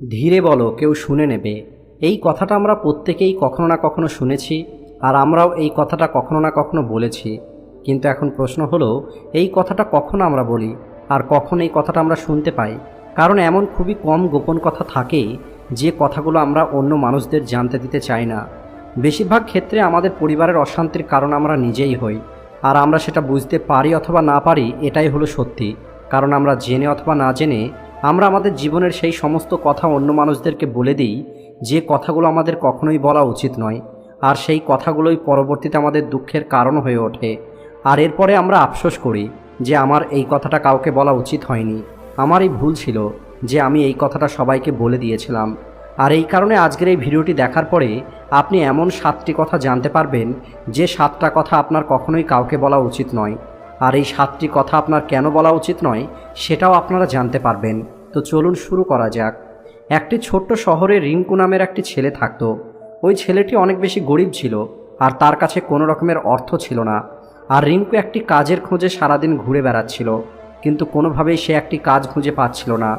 ধীরে বলো, কেউ শুনে নেবে। এই কথাটা আমরা প্রত্যেকেই কখনো না কখনো শুনেছি, আর আমরাও এই কথাটা কখনো না কখনো বলেছি। কিন্তু এখন প্রশ্ন হলো, এই কথাটা কখন আমরা বলি, আর কখন এই কথাটা আমরা শুনতে পাই? কারণ এমন খুবই কম গোপন কথা থাকে, যে কথাগুলো আমরা অন্য মানুষদের জানতে দিতে চাই না। বেশিরভাগ ক্ষেত্রে আমাদের পরিবারের অশান্তির কারণ আমরা নিজেই হই, আর আমরা সেটা বুঝতে পারি অথবা না পারি, এটাই হলো সত্যি। কারণ আমরা জেনে অথবা না জেনে আমরা আমাদের জীবনের সেই সমস্ত কথা অন্য মানুষদেরকে বলে দিই, যে কথাগুলো আমাদের কখনোই বলা উচিত নয়, আর সেই কথাগুলোই পরবর্তীতে আমাদের দুঃখের কারণ হয়ে ওঠে। আর এরপরে আমরা আফসোস করি যে আমার এই কথাটা কাউকে বলা উচিত হয়নি। আমার এই ভুল ছিল যে আমি এই কথাটা সবাইকে বলে দিয়েছিলাম। আর এই কারণে আজকের এই ভিডিওটি দেখার পরে আপনি এমন সাতটি কথা জানতে পারবেন, যে সাতটা কথা আপনার কখনোই কাউকে বলা উচিত নয়। আর এই সাতটি কথা আপনার কেন বলা উচিত নয়, সেটাও আপনারা জানতে পারবেন। তো চলুন শুরু করা যাক। একটি ছোট্ট শহরে রিঙ্কু নামের একটি ছেলে থাকতো। ওই ছেলেটি অনেক বেশি গরিব ছিল আর তার কাছে কোনো রকমের অর্থ ছিল না। আর রিঙ্কু একটি কাজের খোঁজে সারাদিন ঘুরে বেড়াচ্ছিল, কিন্তু কোনোভাবেই সে একটি কাজ খুঁজে পাচ্ছিল না।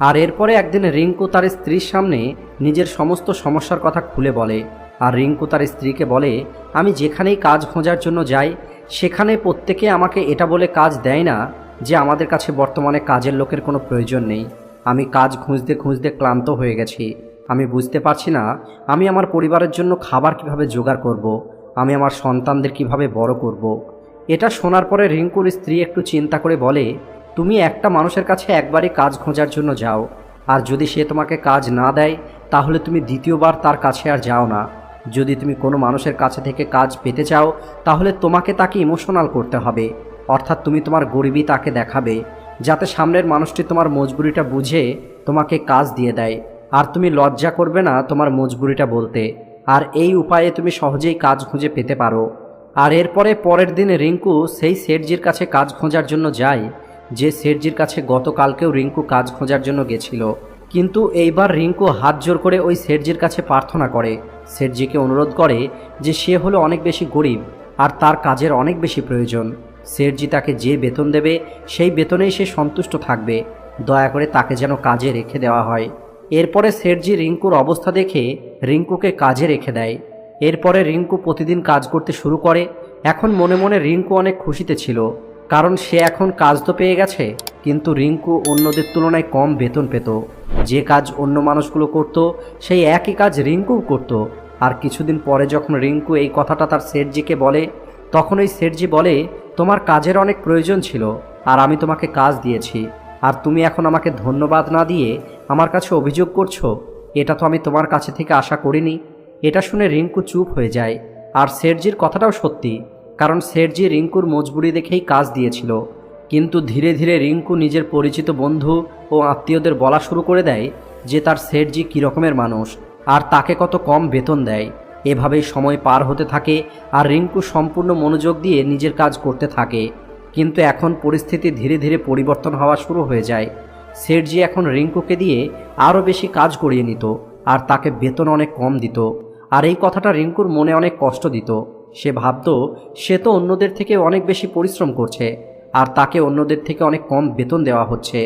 আর এরপরে একদিন রিঙ্কু তার স্ত্রীর সামনে নিজের সমস্ত সমস্যার কথা খুলে বলে। আর রিঙ্কু তার স্ত্রীকে বলে, আমি যেখানেই কাজ খোঁজার জন্য যাই সেখানে প্রত্যেকে আমাকে এটা বলে কাজ দেয় না যে আমাদের কাছে বর্তমানে কাজের লোকের কোনো প্রয়োজন নেই আমি কাজ খুঁজতে খুঁজতে ক্লান্ত হয়ে গেছি আমি বুঝতে পারছি না, আমি আমার পরিবারের জন্য খাবার কীভাবে জোগাড় করব। আমি আমার সন্তানদের কীভাবে বড় করব। এটা শোনার পরে রিঙ্কুর স্ত্রী একটু চিন্তা করে বলে, তুমি একটা মানুষের কাছে একবারই কাজ খোঁজার জন্য যাও আর যদি সে তোমাকে কাজ না দেয়, তাহলে তুমি দ্বিতীয়বার তার কাছে আর যাও না যদি তুমি কোনো মানুষের কাছে থেকে কাজ পেতে চাও, তাহলে তোমাকে তাকে ইমোশনাল করতে হবে। অর্থাৎ তুমি তোমার গরিবী তাকে দেখাবে, যাতে সামনের মানুষটি তোমার মজবুরিটা বুঝে, তোমাকে কাজ দিয়ে দেয়। আর তুমি লজ্জা করবে না তোমার মজবুরিটা বলতে। আর এই উপায়ে তুমি সহজেই কাজ খুঁজে পেতে পারো। আর এরপরে পরের দিন রিঙ্কু সেই শেঠজির কাছে কাজ খোঁজার জন্য যায়, যে শেঠজির কাছে গতকালকেও রিঙ্কু কাজ খোঁজার জন্য গেছিল। কিন্তু এইবার রিঙ্কু হাত জোর করে ওই শেঠজির কাছে প্রার্থনা করে। শেঠজিকে অনুরোধ করে যে সে হলো অনেক বেশি গরিব আর তার কাজের অনেক বেশি প্রয়োজন। শেঠজি তাকে যে বেতন দেবে, সেই বেতনেই সে সন্তুষ্ট থাকবে। দয়া করে তাকে যেন কাজে রেখে দেওয়া হয়। এরপরে শেঠজি রিঙ্কুর অবস্থা দেখে রিঙ্কুকে কাজে রেখে দেয়। এরপরে রিঙ্কু প্রতিদিন কাজ করতে শুরু করে। এখন মনে মনে রিঙ্কু অনেক খুশিতে ছিল। কারণ সে এখন কাজ তো পেয়ে গেছে, কিন্তু রিঙ্কু অন্যদের তুলনায় কম বেতন পেত। যে কাজ অন্য মানুষগুলো করত, সেই একই কাজ রিঙ্কুও করত। আর কিছুদিন পরে যখন রিঙ্কু এই কথাটা তার শেঠজিকে বলে, তখন ওই শেঠজি বলে, তোমার কাজের অনেক প্রয়োজন ছিল, আর আমি তোমাকে কাজ দিয়েছি। আর তুমি এখন আমাকে ধন্যবাদ না দিয়ে আমার কাছে অভিযোগ করছ, এটা তো আমি তোমার কাছে থেকে আশা করিনি। এটা শুনে রিঙ্কু চুপ হয়ে যায়। আর শেঠজির কথাটাও সত্যি কারণ শেঠজি রিঙ্কুর মজবুরি দেখেই কাজ দিয়েছিল। কিন্তু ধীরে ধীরে রিঙ্কু নিজের পরিচিত বন্ধু ও আত্মীয়দের বলা শুরু করে দেয় যে তার শেঠজি কী রকমের মানুষ আর তাকে কত কম বেতন দেয়। এভাবেই সময় পার হতে থাকে আর রিঙ্কু সম্পূর্ণ মনোযোগ দিয়ে নিজের কাজ করতে থাকে। কিন্তু এখন পরিস্থিতি ধীরে ধীরে পরিবর্তন হওয়া শুরু হয়ে যায়। শেঠজি এখন রিঙ্কুকে দিয়ে আরও বেশি কাজ করিয়ে নিত আর তাকে বেতন অনেক কম দিত। আর এই কথাটা রিঙ্কুর মনে অনেক কষ্ট দিত। সে ভাবত সে তো অন্যদের থেকে অনেক বেশি পরিশ্রম করছে, আর তাকে অন্যদের থেকে অনেক কম বেতন দেওয়া হচ্ছে।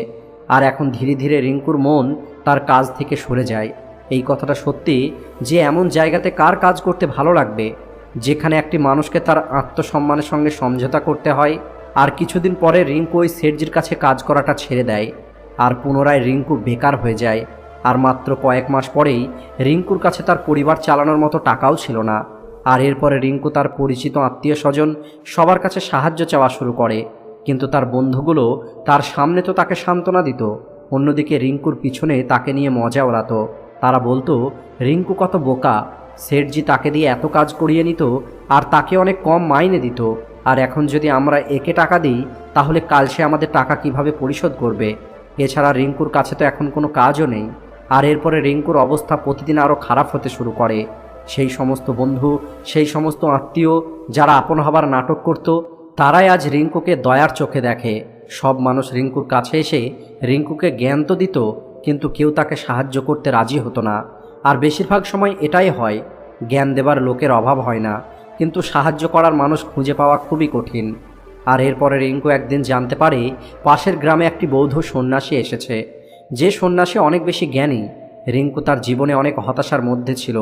আর এখন ধীরে ধীরে রিঙ্কুর মন তার কাজ থেকে সরে যায়। এই কথাটা সত্যি যে এমন জায়গাতে কার কাজ করতে ভালো লাগবে? যেখানে একটি মানুষকে তার আত্মসম্মানের সঙ্গে সমঝোতা করতে হয়, আর কিছুদিন পরে রিঙ্কু ওই শেঠজির কাছে কাজ করাটা ছেড়ে দেয়, আর পুনরায় রিঙ্কু বেকার হয়ে যায়। আর মাত্র কয়েক মাস পরেই রিঙ্কুর কাছে তার পরিবার চালানোর মতো টাকাও ছিল না। আর এরপরে রিঙ্কু তার পরিচিত আত্মীয় স্বজন সবার কাছে সাহায্য চাওয়া শুরু করে। কিন্তু তার বন্ধুগুলো তার সামনে তো তাকে সান্ত্বনা দিত, অন্যদিকে রিঙ্কুর পিছনে তাকে নিয়ে মজা ওড়াতো। তারা বলতো, রিঙ্কু কত বোকা, শেঠজি তাকে দিয়ে এত কাজ করিয়ে নিত আর তাকে অনেক কম মাইনে দিত। আর এখন যদি আমরা একে টাকা দিই, তাহলে কাল সে আমাদের টাকা কীভাবে পরিশোধ করবে? এছাড়া রিঙ্কুর কাছে তো এখন কোনো কাজও নেই। আর এরপরে রিঙ্কুর অবস্থা প্রতিদিন আরও খারাপ হতে শুরু করে। সেই সমস্ত বন্ধু, সেই সমস্ত আত্মীয় যারা আপন হবার নাটক করত, তারাই আজ রিঙ্কুকে দয়ার চোখে দেখে। সব মানুষ রিঙ্কুর কাছে এসে রিঙ্কুকে জ্ঞান তো দিত, কিন্তু কেউ তাকে সাহায্য করতে রাজি হতো না। আর বেশিরভাগ সময় এটাই হয়, জ্ঞান দেবার লোকের অভাব হয় না, কিন্তু সাহায্য করার মানুষ খুঁজে পাওয়া খুবই কঠিন। আর এরপরে রিঙ্কু একদিন জানতে পারে, পাশের গ্রামে একটি বৌদ্ধ সন্ন্যাসী এসেছে। যে সন্ন্যাসী অনেক বেশি জ্ঞানী, রিঙ্কু তার জীবনে অনেক হতাশার মধ্যে ছিল।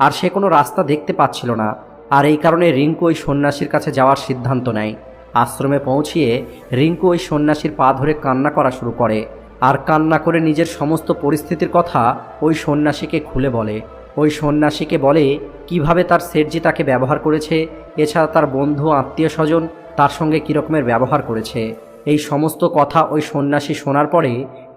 আর সে কোনো রাস্তা দেখতে পাচ্ছিল না। আর এই কারণে রিঙ্কু ওই সন্ন্যাসীর কাছে যাওয়ার সিদ্ধান্ত নেয়। আশ্রমে পৌঁছিয়ে রিঙ্কু ওই সন্ন্যাসীর পা ধরে কান্না করা শুরু করে। আর কান্না করে নিজের সমস্ত পরিস্থিতির কথা ওই সন্ন্যাসীকে খুলে বলে। ওই সন্ন্যাসীকে বলে, কীভাবে তার সেটজি তাকে ব্যবহার করেছে? এছাড়া তার বন্ধু আত্মীয় স্বজন তার সঙ্গে কীরকমের ব্যবহার করেছে? এই সমস্ত কথা ওই সন্ন্যাসী শোনার পরে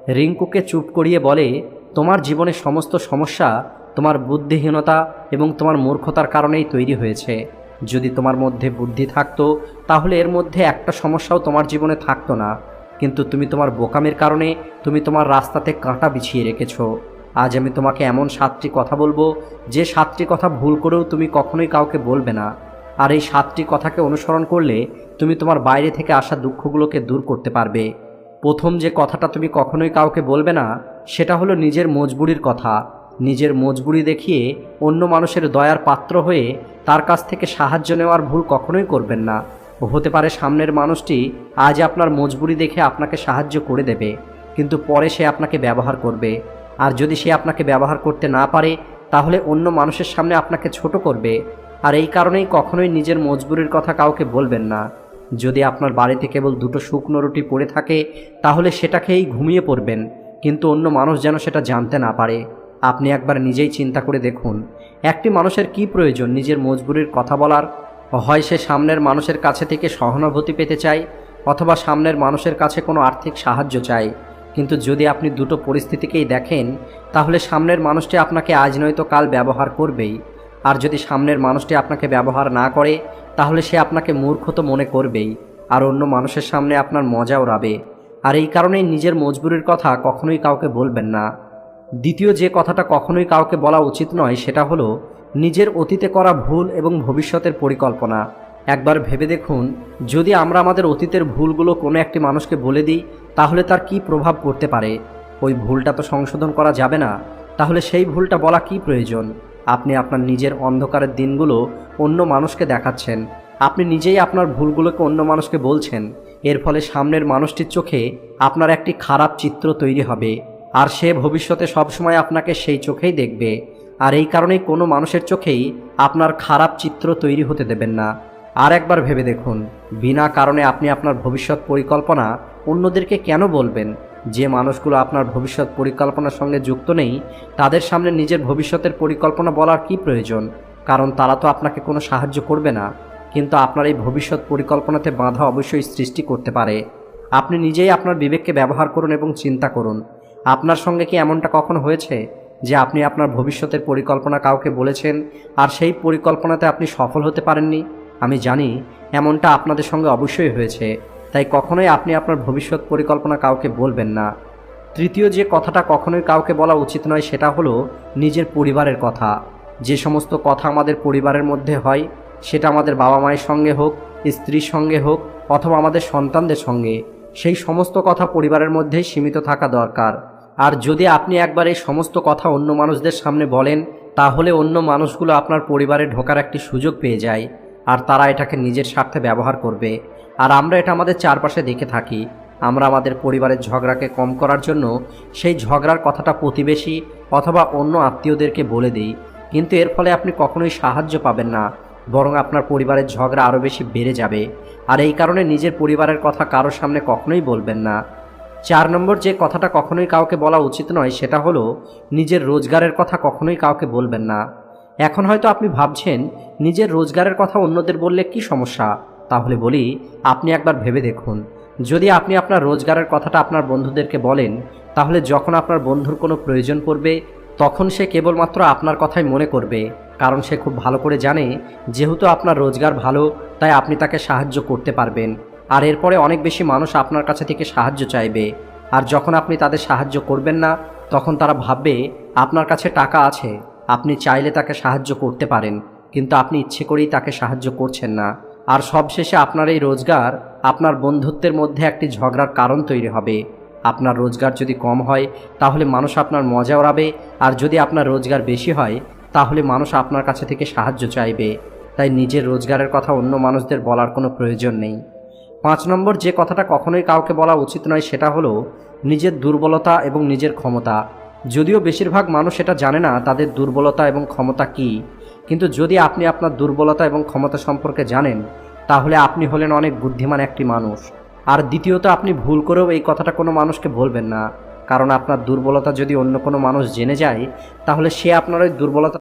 রিঙ্কুকে চুপ করিয়ে বলে, তোমার জীবনের সমস্ত সমস্যা তোমার বুদ্ধিহীনতা এবং তোমার মূর্খতার কারণেই তৈরি হয়েছে। যদি তোমার মধ্যে বুদ্ধি থাকতো, তাহলে এর মধ্যে একটা সমস্যাও তোমার জীবনে থাকতো না। কিন্তু তুমি তোমার বোকামের কারণে তুমি তোমার রাস্তাতে কাঁটা বিছিয়ে রেখেছ। আজ আমি তোমাকে এমন সাতটি কথা বলব, যে সাতটি কথা ভুল করেও তুমি কখনোই কাউকে বলবে না। আর এই সাতটি কথাকে অনুসরণ করলে তুমি তোমার বাইরে থেকে আসা দুঃখগুলোকে দূর করতে পারবে। প্রথম যে কথাটা তুমি কখনোই কাউকে বলবে না, সেটা হলো নিজের মজবুরির কথা। নিজের মজবুরি দেখিয়ে অন্য মানুষের দয়ার পাত্র হয়ে তার কাছ থেকে সাহায্য নেওয়ার ভুল কখনোই করবেন না। হতে পারে সামনের মানুষটি আজ আপনার মজবুরি দেখে আপনাকে সাহায্য করে দেবে, কিন্তু পরে সে আপনাকে ব্যবহার করবে। আর যদি সে আপনাকে ব্যবহার করতে না পারে, তাহলে অন্য মানুষের সামনে আপনাকে ছোট করবে। আর এই কারণেই কখনোই নিজের মজবুরির কথা কাউকে বলবেন না। যদি আপনার বাড়িতে কেবল দুটো শুকনো রুটি পড়ে থাকে, তাহলে সেটা খেয়েই ঘুমিয়ে পড়বেন, কিন্তু অন্য মানুষ যেন সেটা জানতে না পারে। আপনি একবার নিজেই চিন্তা করে দেখুন, একটি মানুষের কি প্রয়োজন নিজের মজবুরির কথা বলার? হয় সে সামনের মানুষের কাছে থেকে সহানুভূতি পেতে চায়, অথবা সামনের মানুষের কাছে কোনো আর্থিক সাহায্য চায়? কিন্তু যদি আপনি দুটো পরিস্থিতিকেই দেখেন, তাহলে সামনের মানুষটি আপনাকে আজ নয়তো কাল ব্যবহার করবেই। আর যদি সামনের মানুষটি আপনাকে ব্যবহার না করে, তাহলে সে আপনাকে মূর্খ তো মনে করবেই, আর অন্য মানুষের সামনে আপনার মজা ওড়াবে আর এই কারণেই নিজের মজবুরির কথা কখনোই কাউকে বলবেন না। দ্বিতীয় যে কথাটা কখনোই কাউকে বলা উচিত নয়, সেটা হলো, নিজের অতীতে করা ভুল এবং ভবিষ্যতের পরিকল্পনা। একবার ভেবে দেখুন, যদি আমরা আমাদের অতীতের ভুলগুলো কোনো একটি মানুষকে বলে দিই, তাহলে তার কি প্রভাব পড়তে পারে? ওই ভুলটা তো সংশোধন করা যাবে না। তাহলে সেই ভুলটা বলা কি প্রয়োজন? আপনি আপনার নিজের অন্ধকারের দিনগুলো অন্য মানুষকে দেখাচ্ছেন। আপনি নিজেই আপনার ভুলগুলোকে অন্য মানুষকে বলছেন। এর ফলে সামনের মানুষটির চোখে আপনার একটি খারাপ চিত্র তৈরি হবে। আর সে ভবিষ্যতে সবসময় আপনাকে সেই চোখেই দেখবে। আর এই কারণেই কোনো মানুষের চোখেই আপনার খারাপ চিত্র তৈরি হতে দেবেন না। আর একবার ভেবে দেখুন, বিনা কারণে আপনি আপনার ভবিষ্যৎ পরিকল্পনা অন্যদেরকে কেন বলবেন? যে মানুষগুলো আপনার ভবিষ্যৎ পরিকল্পনার সঙ্গে যুক্ত নেই, তাদের সামনে নিজের ভবিষ্যতের পরিকল্পনা বলার কি প্রয়োজন? কারণ তারা তো আপনাকে কোনো সাহায্য করবে না। কিন্তু আপনার এই ভবিষ্যৎ পরিকল্পনাতে বাধা অবশ্যই সৃষ্টি করতে পারে। আপনি নিজেই আপনার বিবেককে ব্যবহার করুন এবং চিন্তা করুন। আপনার সঙ্গে কি এমনটা কখনো হয়েছে যে আপনি আপনার ভবিষ্যতের পরিকল্পনা কাউকে বলেছেন আর সেই পরিকল্পনাতে আপনি সফল হতে পারেননি? আমি জানি এমনটা আপনাদের সঙ্গে অবশ্যই হয়েছে, তাই কখনোই আপনি আপনার ভবিষ্যৎ পরিকল্পনা কাউকে বলবেন না। তৃতীয় যে কথাটা কখনোই কাউকে বলা উচিত নয় সেটা হলো নিজের পরিবারের কথা। যে সমস্ত কথা আমাদের পরিবারের মধ্যে হয়, সেটা আমাদের বাবা মায়ের সঙ্গে হোক, স্ত্রীর সঙ্গে হোক, অথবা আমাদের সন্তানদের সঙ্গে, সেই সমস্ত কথা পরিবারের মধ্যেই সীমিত থাকা দরকার। আর যদি আপনি একবার এই সমস্ত কথা অন্য মানুষদের সামনে বলেন, তাহলে অন্য মানুষগুলো আপনার পরিবারে ঢোকার একটি সুযোগ পেয়ে যায়, আর তারা এটাকে নিজের স্বার্থে ব্যবহার করবে। আর আমরা এটা আমাদের চারপাশে দেখে থাকি। আমরা আমাদের পরিবারের ঝগড়াকে কম করার জন্য সেই ঝগড়ার কথাটা প্রতিবেশী অথবা অন্য আত্মীয়দেরকে বলে দিই। কিন্তু এর ফলে আপনি কখনোই সাহায্য পাবেন না, বরং আপনার পরিবারের ঝগড়া আরও বেশি বেড়ে যাবে। আর এই কারণে নিজের পরিবারের কথা কারোর সামনে কখনোই বলবেন না। চার নম্বর যে কথাটা কখনোই কাউকে বলা উচিত নয়, সেটা হলো, নিজের রোজগারের কথা কখনোই কাউকে বলবেন না। এখন হয়তো আপনি ভাবছেন, নিজের রোজগারের কথা অন্যদের বললে কি সমস্যা? তাহলে বলি, আপনি একবার ভেবে দেখুন। যদি আপনি আপনার রোজগারের কথাটা আপনার বন্ধুদেরকে বলেন, তাহলে যখন আপনার বন্ধুর কোনো প্রয়োজন পড়বে, তখন সে কেবলমাত্র আপনার কথাই মনে করবে, কারণ সে খুব ভালো করে জানে, যেহেতু আপনার রোজগার ভালো, তাই আপনি তাকে সাহায্য করতে পারবেন। আর এরপরে অনেক বেশি মানুষ আপনার কাছে থেকে সাহায্য চাইবে। আর যখন আপনি তাদের সাহায্য করবেন না, তখন তারা ভাববে, আপনার কাছে টাকা আছে, আপনি চাইলে তাকে সাহায্য করতে পারেন, কিন্তু আপনি ইচ্ছে করেই তাকে সাহায্য করছেন না। আর সবশেষে আপনার এই রোজগার আপনার বন্ধুত্বের মধ্যে একটি ঝগড়ার কারণ তৈরি হবে। আপনার রোজগার যদি কম হয়, তাহলে মানুষ আপনার মজা ওড়াবে, আর যদি আপনার রোজগার বেশি হয়, তাহলে মানুষ আপনার কাছে থেকে সাহায্য চাইবে। তাই নিজের রোজগারের কথা অন্য মানুষদের বলার কোনো প্রয়োজন নেই। পাঁচ নম্বর যে কথাটা কখনোই কাউকে বলা উচিত নয় সেটা হলো নিজের দুর্বলতা এবং নিজের ক্ষমতা। যদিও বেশিরভাগ মানুষ এটা জানে না তাদের দুর্বলতা এবং ক্ষমতা কী, কিন্তু যদি আপনি আপনার দুর্বলতা এবং ক্ষমতা সম্পর্কে জানেন, তাহলে আপনি হলেন অনেক বুদ্ধিমান একটি মানুষ। আর দ্বিতীয়ত, আপনি ভুল করেও এই কথাটা কোনো মানুষকে বলবেন না, কারণ আপনার দুর্বলতা যদি অন্য কোনো মানুষ জেনে যায়, তাহলে সে আপনার ওই দুর্বলতা